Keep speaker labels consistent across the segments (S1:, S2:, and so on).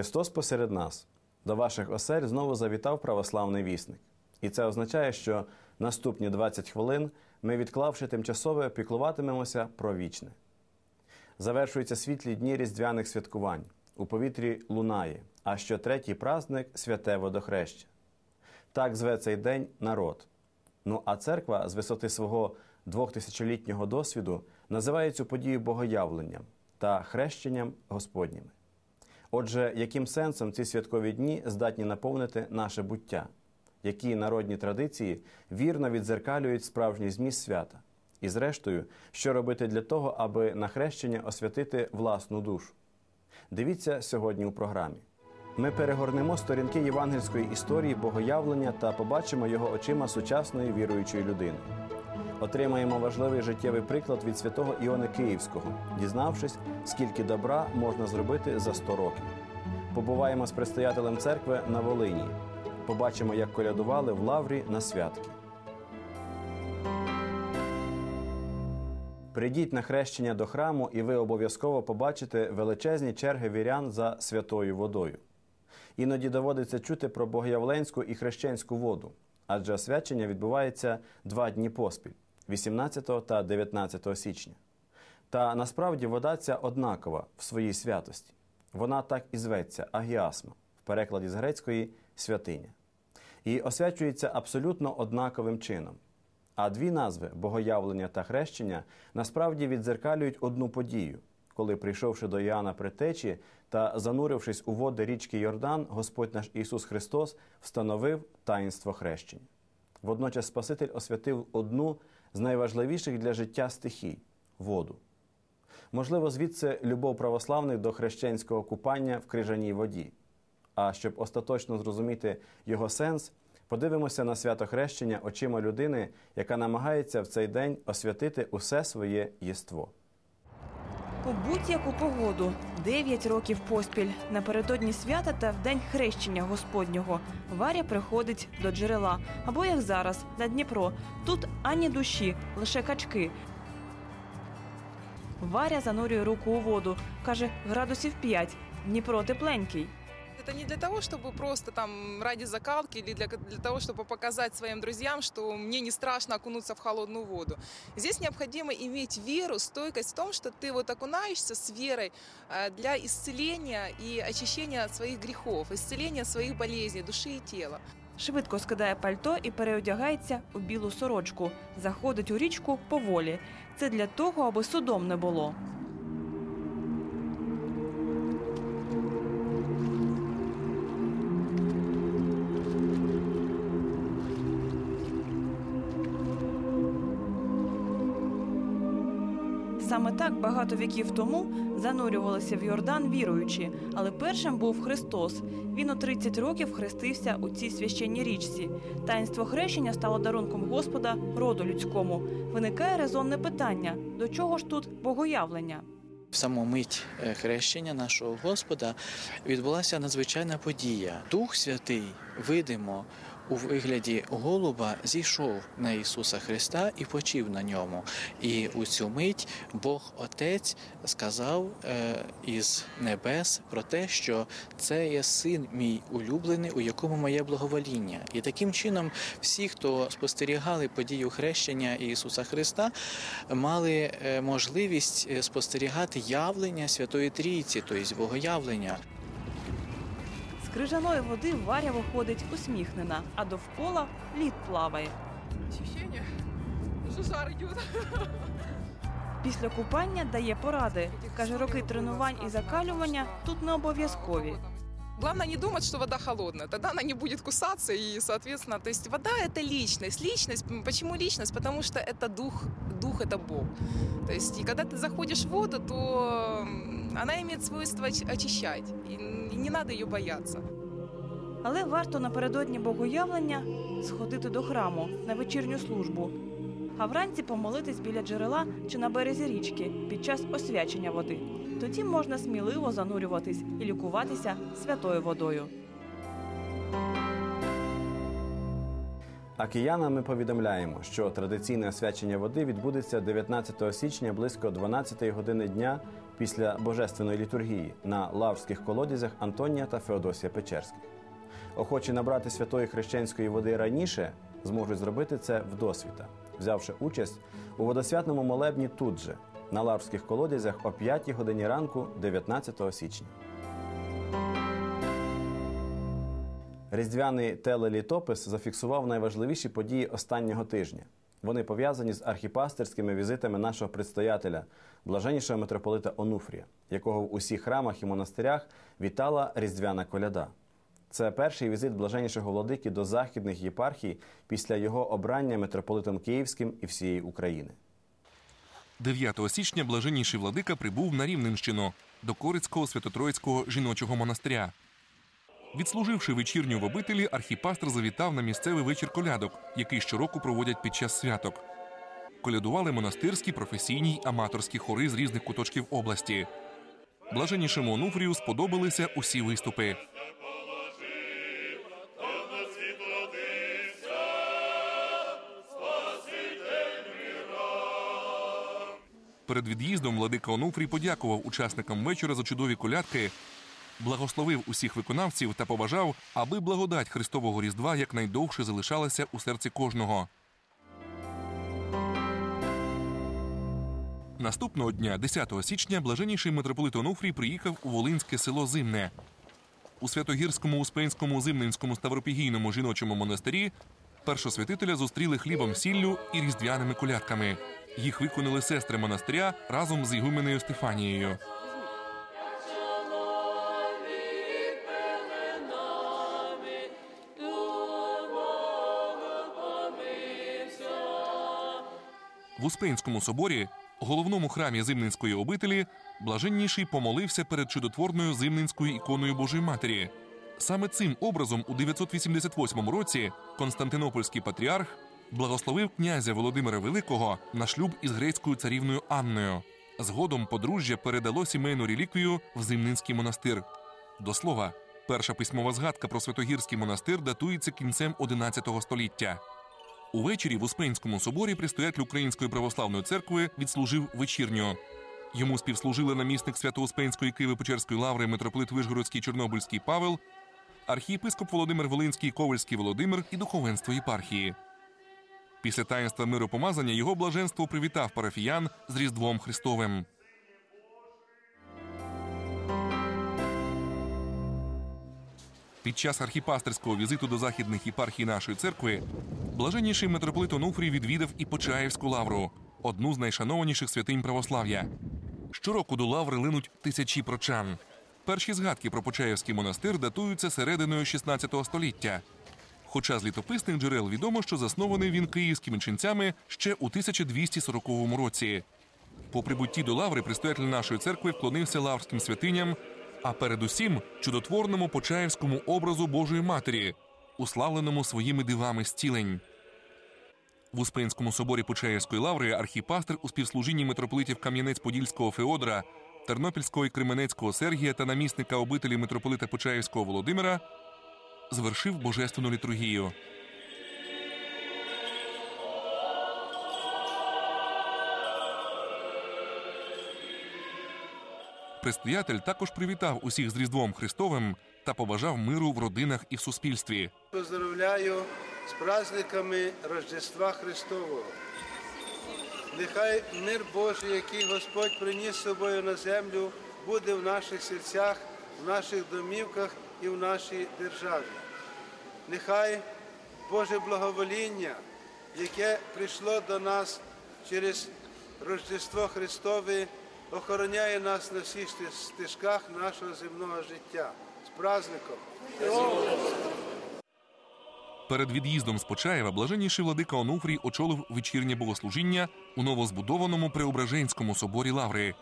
S1: Христос посеред нас. До ваших осель знову завітав православний вісник. І це означає, що наступні 20 хвилин ми, відклавши тимчасове, піклуватимемося про вічне. Завершуються світлі дні різдвяних святкувань. У повітрі лунає, а що третій праздник святе водохреща. Так зве цей день народ. Ну а церква з висоти свого двохтисячолітнього досвіду називає цю подію богоявленням та хрещенням Господніми. Отже, яким сенсом ці святкові дні здатні наповнити наше буття, які народні традиції вірно відзеркалюють справжній зміст свята, і, зрештою, що робити для того, аби на хрещення освятити власну душу? Дивіться сьогодні у програмі. Ми перегорнемо сторінки євангельської історії богоявлення та побачимо його очима сучасної віруючої людини. Отримаємо важливий життєвий приклад від святого Іони Київського, дізнавшись, скільки добра можна зробити за 100 років. Побуваємо з предстоятелем церкви на Волині. Побачимо, як колядували в лаврі на святки. Прийдіть на хрещення до храму, і ви обов'язково побачите величезні черги вірян за святою водою. Іноді доводиться чути про богоявленську і хрещенську воду, адже освячення відбувається два дні поспіль 18 та 19 січня. Та насправді вода ця однакова в своїй святості. Вона так і зветься агіасма, в перекладі з грецької святиня. І освячується абсолютно однаковим чином. А дві назви богоявлення та хрещення насправді відзеркалюють одну подію, коли, прийшовши до Іоанна Притечі та занурившись у води річки Йордан, Господь наш Ісус Христос встановив таїнство хрещення. Водночас Спаситель освятив одну з найважливіших для життя стихій воду. Можливо, звідси любов православних до хрещенського купання в крижаній воді. А щоб остаточно зрозуміти його сенс, подивимося на свято хрещення очима людини, яка намагається в цей день освятити усе своє єство.
S2: У будь-яку погоду 9 років поспіль напередодні свята та в день хрещення Господнього Варя приходить до джерела або як зараз на Дніпро. Тут ані душі, лише качки. Варя занурює руку у воду. каже, градусів 5. Дніпро тепленький
S3: Это не для того, чтобы просто там ради закалки или для, для того, чтобы показать своим друзьям, что мне не страшно окунуться в холодную воду. Здесь необходимо иметь веру, стойкость в том, что ты вот окунаешься с верой э, для исцеления и очищения своих грехов, исцеления своих болезней, души и тела.
S2: Швидко скидає пальто і переодягається у білу сорочку. Заходить у річку поволі. Це для того, аби судом не було. Так багато віків тому занурювалися в Йордан віруючі, але першим був Христос. Він у 30 років хрестився у цій священній річці. Таїнство хрещення стало дарунком Господа роду людському. Виникає резонне питання: до чого ж тут богоявлення?
S4: В саму мить е, хрещення нашого Господа відбулася надзвичайна подія. Дух Святий, видимо, у вигляді голуба зійшов на Ісуса Христа і почив на ньому. І у цю мить Бог Отець сказав е, із небес про те, що це є син мій улюблений, у якому моє благовоління. І таким чином всі, хто спостерігали подію хрещення Ісуса Христа, мали е, можливість е, спостерігати явлення Святої Трійці, тобто богоявлення.
S2: З крижаної води Варя виходить усміхнена, а довкола лід плаває.
S3: Ощущение, что жар идет.
S2: Після купання дає поради. Каже, роки тренувань і закалювання тут не обов'язкові.
S3: Главное не думать, что вода холодная, тогда она не будет кусаться и, соответственно, то есть вода это личность. Личность, м, почему личность? Потому что это дух, дух это Бог. То есть и когда ты заходишь в воду, то м, она имеет свойство очищать, и не надо ее бояться.
S2: Але варто напередодні богоявлення сходити до храму на вечірню службу, а вранці помолитись біля джерела чи на березі річки під час освячення води. Тоді можна сміливо занурюватись і лікуватися святою водою.
S1: А киянам ми повідомляємо, що традиційне освячення води відбудеться 19 січня близько 12 години дня після божественної літургії на лаврських колодязях Антонія та Феодосія Печерських. Охочі набрати святої хрещенської води раніше зможуть зробити це вдосвіта, взявши участь у водосвятному молебні тут же, на лаврських колодязях о 5 годині ранку 19 січня. Різдвяний телелітопис зафіксував найважливіші події останнього тижня. Вони пов'язані з архіпастерськими візитами нашого предстоятеля, блаженнішого митрополита Онуфрія, якого в усіх храмах і монастирях вітала різдвяна коляда. Це перший візит блаженнішого владики до західних єпархій після його обрання митрополитом Київським і всієї України.
S5: 9 січня блаженніший владика прибув на Рівненщину до Корицького Святотроїцького жіночого монастиря. Відслуживши вечірню в обителі, архіпастер завітав на місцевий вечір колядок, який щороку проводять під час святок. Колядували монастирські, професійні й аматорські хори з різних куточків області. Блаженнішому Онуфрію сподобалися усі виступи. Перед від'їздом владика Онуфрій подякував учасникам вечора за чудові колядки, благословив усіх виконавців та побажав, аби благодать Христового Різдва якнайдовше залишалася у серці кожного. Наступного дня, 10 січня, блаженніший митрополит Онуфрій приїхав у Волинське село Зимне. У Святогірському Успенському Зимненському Ставропігійному жіночому монастирі першосвятителя зустріли хлібом сіллю і різдвяними колядками. Їх виконали сестри монастиря разом з ігуменею Стефанією. В Успенському соборі, головному храмі Зимненської обителі, блаженніший помолився перед чудотворною Зимненською іконою Божої Матері. Саме цим образом у 988 році Константинопольський патріарх благословив князя Володимира Великого на шлюб із грецькою царівною Анною. Згодом подружжя передало сімейну реліквію в Зимнинський монастир. До слова, перша письмова згадка про Святогірський монастир датується кінцем XI століття. Увечері в Успенському соборі предстоятель Української православної церкви відслужив вечірню. Йому співслужили намісник Свято-Успенської Києво-Печерської лаври митрополит Вишгородський Чорнобильський Павел, архієпископ Володимир Волинський Ковальський Володимир і духовенство єпархії. Після таїнства миропомазання його блаженство привітав парафіян з Різдвом Христовим. Під час архіпастерського візиту до західних єпархій нашої церкви блаженніший митрополит Онуфрій відвідав і Почаївську лавру, одну з найшанованіших святинь православ'я. Щороку до лаври линуть тисячі прочан. Перші згадки про Почаївський монастир датуються серединою 16 століття. Хоча з літописних джерел відомо, що заснований він київськими ченцями ще у 1240 році. По прибутті до лаври предстоятель нашої церкви вклонився лаврським святиням, а передусім чудотворному почаївському образу Божої Матері, уславленому своїми дивами зцілень. В Успенському соборі Почаївської лаври архіпастер у співслужінні митрополитів Кам'янець-Подільського Феодора, Тернопільського і Кременецького Сергія та намісника обителі митрополита Почаївського Володимира звершив божественну літургію. Предстоятель також привітав усіх з Різдвом Христовим та побажав миру в родинах і в суспільстві.
S6: Поздравляю з праздниками Рождества Христового. Нехай мир Божий, який Господь приніс з собою на землю, буде в наших серцях, в наших домівках і в нашій державі. Нехай Боже благовоління, яке прийшло до нас через Рождество Христове, охороняє нас на всіх стежках нашого земного життя. З праздником!
S5: Перед від'їздом з Почаєва блаженніший владика Онуфрій очолив вечірнє богослужіння у новозбудованому Преображенському соборі Лаври.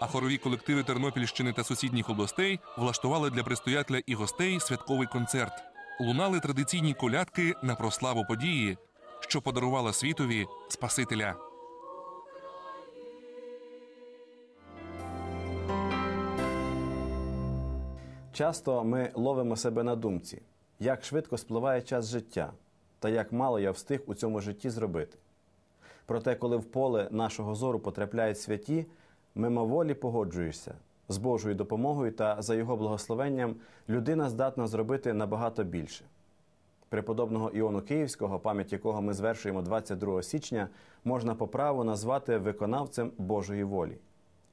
S5: А хорові колективи Тернопільщини та сусідніх областей влаштували для предстоятеля і гостей святковий концерт. Лунали традиційні колядки на прославу події, що подарувала світові Спасителя.
S1: Часто ми ловимо себе на думці. як швидко спливає час життя та як мало я встиг у цьому житті зробити. Проте, коли в поле нашого зору потрапляють святі, мимоволі погоджуєшся з Божою допомогою та за його благословенням людина здатна зробити набагато більше. Преподобного Іону Київського, пам'ять якого ми звершуємо 22 січня, можна по праву назвати виконавцем Божої волі.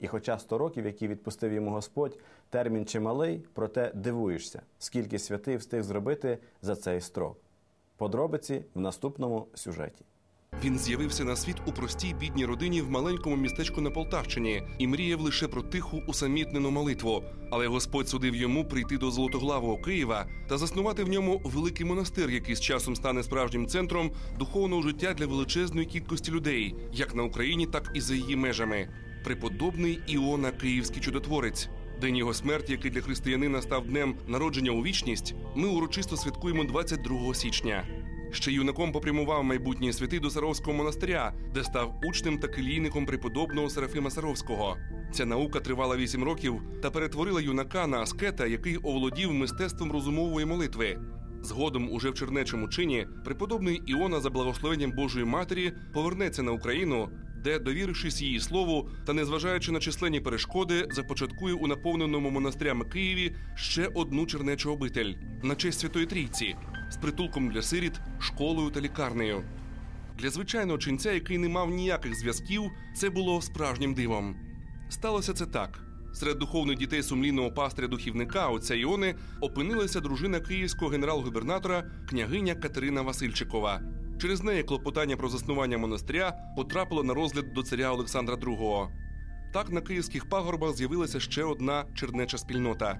S1: І хоча 100 років, які відпустив йому Господь, термін чималий, проте дивуєшся, скільки святий встиг зробити за цей строк. Подробиці в наступному сюжеті.
S5: Він з'явився на світ у простій бідній родині в маленькому містечку на Полтавщині і мріяв лише про тиху усамітнену молитву. Але Господь судив йому прийти до золотоглавого Києва та заснувати в ньому великий монастир, який з часом стане справжнім центром духовного життя для величезної кількості людей, як на Україні, так і за її межами. Преподобний Іона Київський чудотворець. День його смерті, який для християнина став днем народження у вічність, ми урочисто святкуємо 22 січня. Ще юнаком попрямував майбутній святий до Саровського монастиря, де став учнем та келійником преподобного Серафима Саровського. Ця наука тривала вісім років та перетворила юнака на аскета, який оволодів мистецтвом розумової молитви. Згодом, уже в чернечому чині, преподобний Іона за благословенням Божої Матері повернеться на Україну, де, довірившись її слову та незважаючи на численні перешкоди, започаткує у наповненому монастирями Києві ще одну чернечу обитель на честь Святої Трійці з притулком для сиріт, школою та лікарнею. Для звичайного ченця, який не мав ніяких зв'язків, це було справжнім дивом. Сталося це так. Серед духовних дітей сумлінного пастиря духівника отця Іони опинилася дружина київського генерал-губернатора княгиня Катерина Васильчикова. Через неї клопотання про заснування монастиря потрапило на розгляд до царя Олександра II. Так на київських пагорбах з'явилася ще одна чернеча спільнота.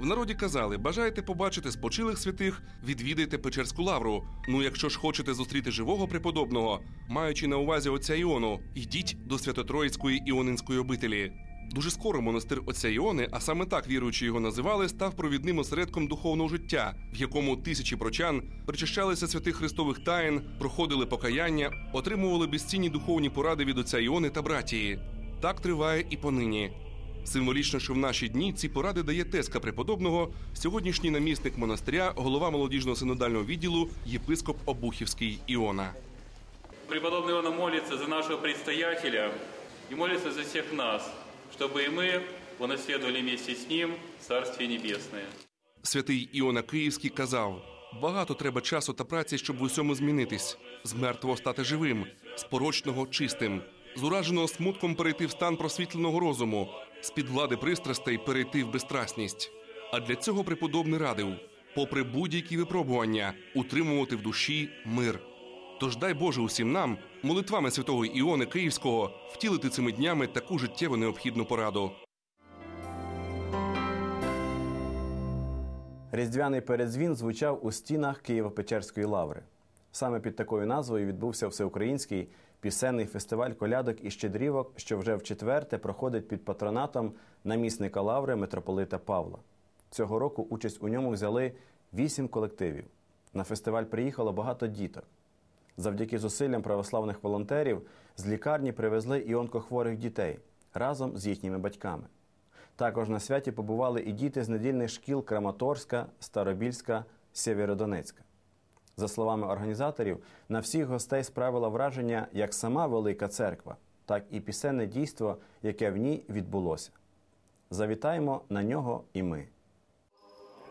S5: В народі казали: бажаєте побачити спочилих святих, відвідайте Печерську лавру. Ну, якщо ж хочете зустріти живого преподобного, маючи на увазі отця Іону, йдіть до Свято-Троїцької іонинської обителі. Дуже скоро монастир отця Іони, а саме так віруючи його називали, став провідним осередком духовного життя, в якому тисячі прочан причащалися святих христових таїн, проходили покаяння, отримували безцінні духовні поради від отця Іони та братії. Так триває і понині. Символічно, що в наші дні ці поради дає тезка преподобного, сьогоднішній намісник монастиря, голова молодіжного синодального відділу, єпископ Обухівський Іона.
S7: Преподобный Иоанна молится за нашего предстоятеля и молится за всех нас, чтобы и мы унаследовали вместе с ним Царствие Небесное.
S5: Святий Іона Київський казав: багато треба часу та праці, щоб в усьому змінитись, з мертвого стати живим, з порочного чистим, з ураженого смутком перейти в стан просвітленого розуму, з під влади пристрастей перейти в безстрасність. А для цього преподобний радив, попри будь-які випробування, утримувати в душі мир. Тож дай Боже усім нам, молитвами святого Іони Київського, втілити цими днями таку життєво необхідну пораду.
S1: Різдвяний передзвін звучав у стінах Києво-Печерської лаври. Саме під такою назвою відбувся всеукраїнський пісенний фестиваль колядок і щедрівок, що вже в четверте проходить під патронатом намісника лаври митрополита Павла. Цього року участь у ньому взяли вісім колективів. На фестиваль приїхало багато діток. Завдяки зусиллям православних волонтерів з лікарні привезли і онкохворих дітей разом з їхніми батьками. Також на святі побували і діти з недільних шкіл Краматорська, Старобільська, Сєвєродонецька. За словами організаторів, на всіх гостей справила враження як сама Велика Церква, так і пісенне дійство, яке в ній відбулося. Завітаємо на нього і ми.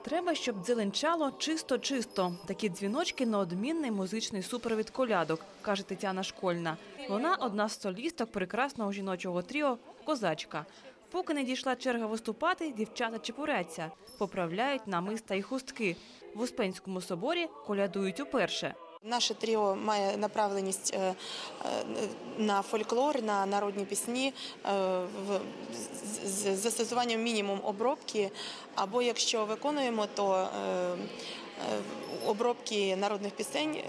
S2: Треба, щоб дзеленчало чисто-чисто. Такі дзвіночки на одмінний музичний супровід колядок, каже Тетяна Школьна. Вона одна з солісток прекрасного жіночого тріо Козачка. Поки не дійшла черга виступати, дівчата чепуряться, поправляють намиста і хустки. В Успенському соборі колядують уперше.
S8: Наше тріо має направленість е, е, на фольклор, на народні пісні е, з застосуванням мінімум обробки. Або якщо виконуємо, то обробки народних пісень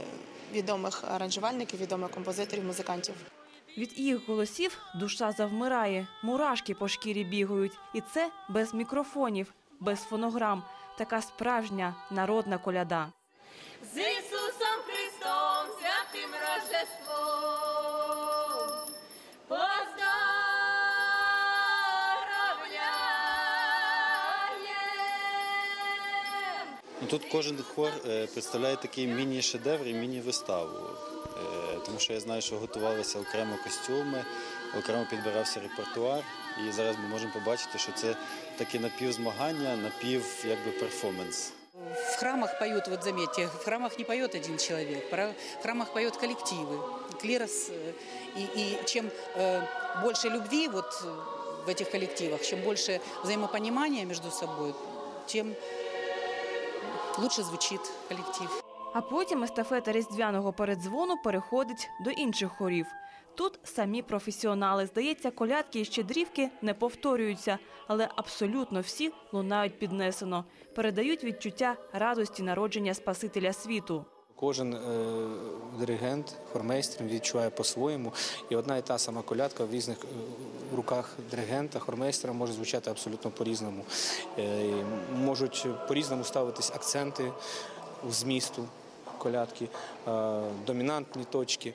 S8: відомих аранжувальників, відомих композиторів, музикантів.
S2: Від їх голосів душа завмирає, мурашки по шкірі бігають. І це без мікрофонів, без фонограм. Така справжня народна коляда.
S9: Тут кожен хор е, представляє такий міні-шедевр і міні-виставу. Е, Тому що я знаю, що готувалися окремо костюми, окремо підбирався репертуар. І зараз ми можемо побачити, що це таке напівзмагання, напів якби перформанс.
S10: В храмах поют, вот заметьте, в храмах не поет один человек, пора- в храмах поет коллективы, клирос. э, И, и чем э, больше любви вот э, в этих коллективах, чем больше взаимопонимания между собой, тем лучше звучить колектив.
S2: А потім естафета різдвяного передзвону переходить до інших хорів. Тут самі професіонали. Здається, колядки і щедрівки не повторюються, але абсолютно всі лунають піднесено, передають відчуття радості народження Спасителя світу.
S11: Кожен е, диригент, хормейстер відчуває по-своєму, і одна і та сама колядка в різних е, руках диригента, хормейстера може звучати абсолютно по-різному. Е, можуть по-різному ставитись акценти в змісту колядки, домінантні точки.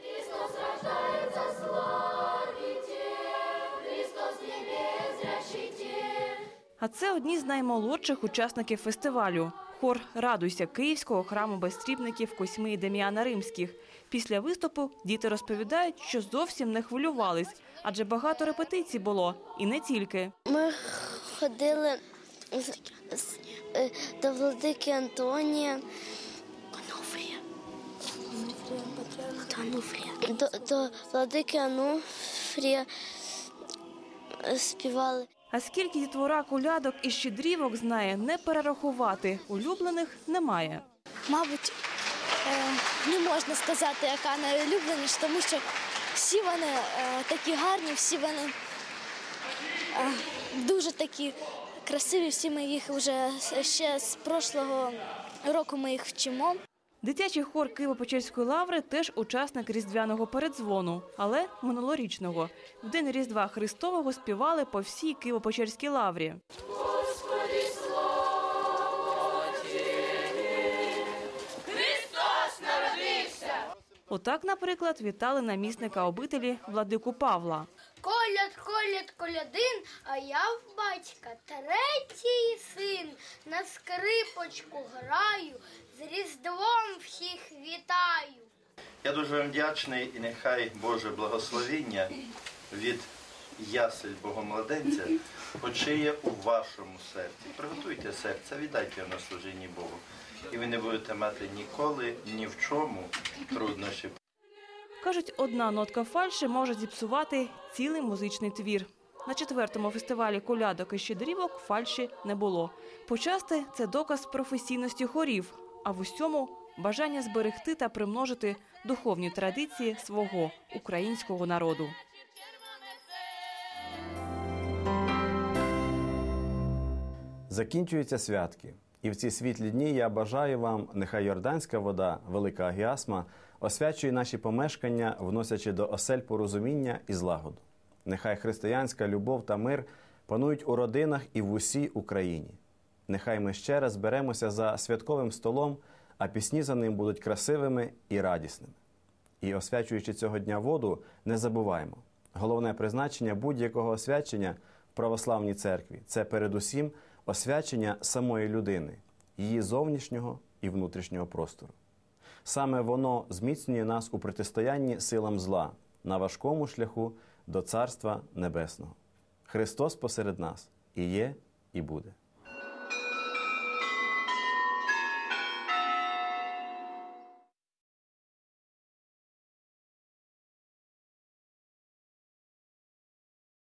S2: А це одні з наймолодших учасників фестивалю. Хор Радуйся Київського храму безстрібників Косьми і Дем'яна Римських. Після виступу діти розповідають, що зовсім не хвилювались, адже багато репетицій було, і не тільки.
S12: Ми ходили е, до владики Антонія. До, до владики Ануфрія е, співали.
S2: А скільки дітвора колядок і щедрівок знає, не перерахувати. Улюблених немає.
S12: Мабуть, е, не можна сказати, яка найулюбленіша, тому що всі вони е, такі гарні, всі вони е, дуже такі красиві. Всі ми їх вже ще з прошлого року ми їх вчимо.
S2: Дитячий хор Києво-Печерської лаври теж учасник різдвяного передзвону, але минулорічного. В день Різдва Христового співали по всій Києво-Печерській лаврі. Отак, наприклад, вітали намісника обителі владику Павла.
S12: Коляд, коляд, колядин, а я в батька третій син. На скрипочку граю, з Різдвом всіх вітаю.
S13: Я дуже вам вдячний і нехай Боже благословіння від ясель Богомладенця почиє у вашому серці. Приготуйте серце, віддайте його на служінні Богу. І ви не будете мати ніколи ні в чому труднощі.
S2: Кажуть, одна нотка фальші може зіпсувати цілий музичний твір. На четвертому фестивалі колядок і щедрівок фальші не було. Почасти це доказ професійності хорів, а в усьому бажання зберегти та примножити духовні традиції свого українського народу.
S1: Закінчуються святки. І в ці світлі дні я бажаю вам, нехай йорданська вода, велика агіасма, освячує наші помешкання, вносячи до осель порозуміння і злагоду. Нехай християнська любов та мир панують у родинах і в усій Україні. Нехай ми ще раз беремося за святковим столом, а пісні за ним будуть красивими і радісними. І освячуючи цього дня воду, не забуваємо. Головне призначення будь-якого освячення в православній церкві це передусім освячення самої людини, її зовнішнього і внутрішнього простору. Саме воно зміцнює нас у протистоянні силам зла на важкому шляху до Царства Небесного. Христос посеред нас і є, і буде.